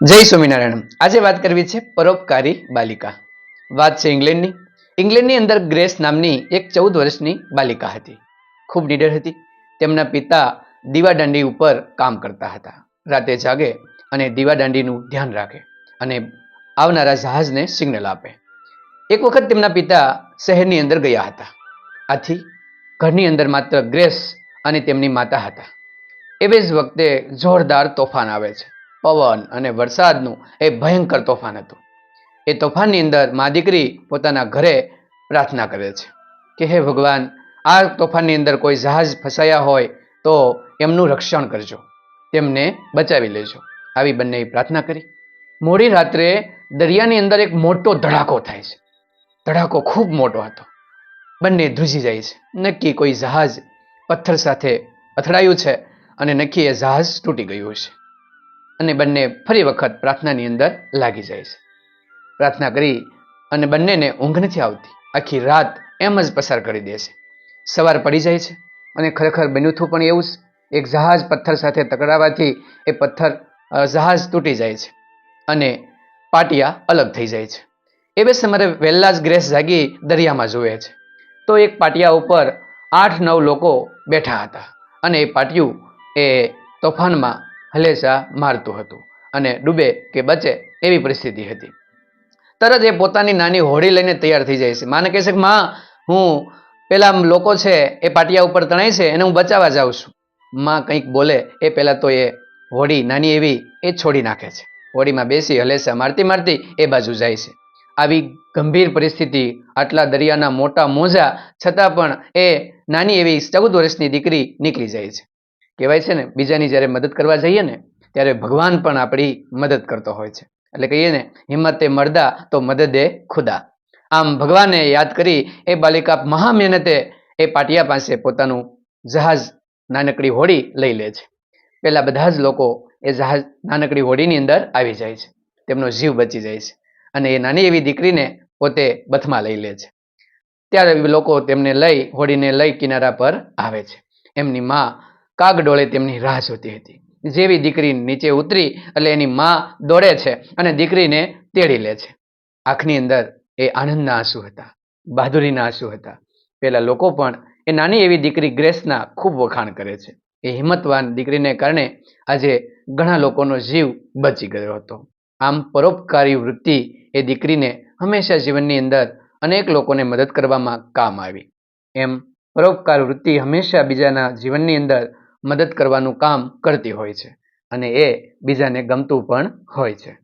જય સ્વામિનારાયણ. આજે વાત કરવી છે પરોપકારી બાલિકા. વાત છે ઇંગ્લેન્ડની. ઇંગ્લેન્ડની અંદર ગ્રેસ નામની એક ચૌદ વર્ષની બાલિકા હતી. ખૂબ નીડર હતી. તેમના પિતા દીવાદાંડી ઉપર કામ કરતા હતા. રાતે જાગે અને દીવાદાંડીનું ધ્યાન રાખે અને આવનારા જહાજને સિગ્નલ આપે. એક વખત તેમના પિતા શહેરની અંદર ગયા હતા. આથી ઘરની અંદર માત્ર ગ્રેસ અને તેમની માતા હતા. એવી જ વખતે જોરદાર તોફાન આવે છે. પવન અને વરસાદનું એ ભયંકર તોફાન હતું. એ તોફાનની અંદર મા દીકરી પોતાના ઘરે પ્રાર્થના કરે છે કે, હે ભગવાન, આ તોફાનની અંદર કોઈ જહાજ ફસાયા હોય તો એમનું રક્ષણ કરજો, તેમને બચાવી લેજો. આવી બંને પ્રાર્થના કરી. મોડી રાત્રે દરિયાની અંદર એક મોટો ધડાકો થાય છે. ધડાકો ખૂબ મોટો હતો. બંને ધ્રુજી જાય છે. નક્કી કોઈ જહાજ પથ્થર સાથે અથડાયું છે અને નક્કી એ જહાજ તૂટી ગયું છે. અને બંને ફરી વખત પ્રાર્થનાની અંદર લાગી જાય છે. પ્રાર્થના કરી અને બંનેને ઊંઘ નથી આવતી. આખી રાત એમ જ પસાર કરી દે છે. સવાર પડી જાય છે અને ખરેખર બન્યું પણ એવું જ. એક જહાજ પથ્થર સાથે ટકરાવાથી એ પથ્થર જહાજ તૂટી જાય છે અને પાટિયા અલગ થઈ જાય છે. એ બે સમયે વહેલા જ ગ્રેસ જાગી દરિયામાં જુએ છે. તો એક પાટિયા ઉપર આઠ નવ લોકો બેઠા હતા અને એ પાટિયું એ તોફાનમાં હલેસા મારતું હતું અને ડૂબે કે બચે એવી પરિસ્થિતિ હતી. તરત એ પોતાની નાની હોડી લઈને તૈયાર થઈ જાય છે. માને કહે છે કે, માં, હું પેલા લોકો છે એ પાટિયા ઉપર તણાય છે, એને હું બચાવવા જાઉં છું. માં કંઈક બોલે, એ પહેલાં તો એ હોડી નાની એવી એ છોડી નાખે છે. હોડીમાં બેસી હલેસા મારતી મારતી એ બાજુ જાય છે. આવી ગંભીર પરિસ્થિતિ આટલા દરિયાના મોટા મોજા છતાં પણ એ નાની એવી ચૌદ વર્ષની દીકરી નીકળી જાય છે. કહેવાય છે ને, બીજાની જ્યારે મદદ કરવા જઈએ ને, ત્યારે ભગવાન પણ આપણી મદદ કરતો હોય છે. એટલે કહીએ ને, હિંમતે મરદા તો મદદે ખુદા. આમ ભગવાને યાદ કરી એ બાલિકા મહા મહેનતે એ પાટિયા પાસે પોતાનું જહાજ નાનકડી હોડી લઈ લે છે. પેલા બધા જ લોકો એ જહાજ નાનકડી હોડીની અંદર આવી જાય છે. તેમનો જીવ બચી જાય છે. અને એ નાની એવી દીકરીને પોતે બથમાં લઈ લે છે. ત્યારે લોકો તેમને લઈ, હોડીને લઈ કિનારા પર આવે છે. એમની માં કાગડોળે તેમની રાહ જોતી હતી. જેવી દીકરી નીચે ઉતરી એટલે એની માં દોડે છે અને દીકરીને તેડી લે છે. આંખની અંદર એ આનંદના આંસુ હતા, બહાદુરીના આંસુ હતા. પેલા લોકો પણ એ નાની એવી દીકરી ગ્રેસના ખૂબ વખાણ કરે છે. એ હિંમતવાન દીકરીને કારણે આજે ઘણા લોકોનો જીવ બચી ગયો હતો. આમ પરોપકારી વૃત્તિ એ દીકરીને હંમેશા જીવનની અંદર અનેક લોકોને મદદ કરવામાં કામ આવી. એમ પરોપકાર વૃત્તિ હંમેશા બીજાના જીવનની અંદર મદદ કરવાનું કામ કરતી હોય છે અને એ બીજાને ગમતું પણ હોય છે.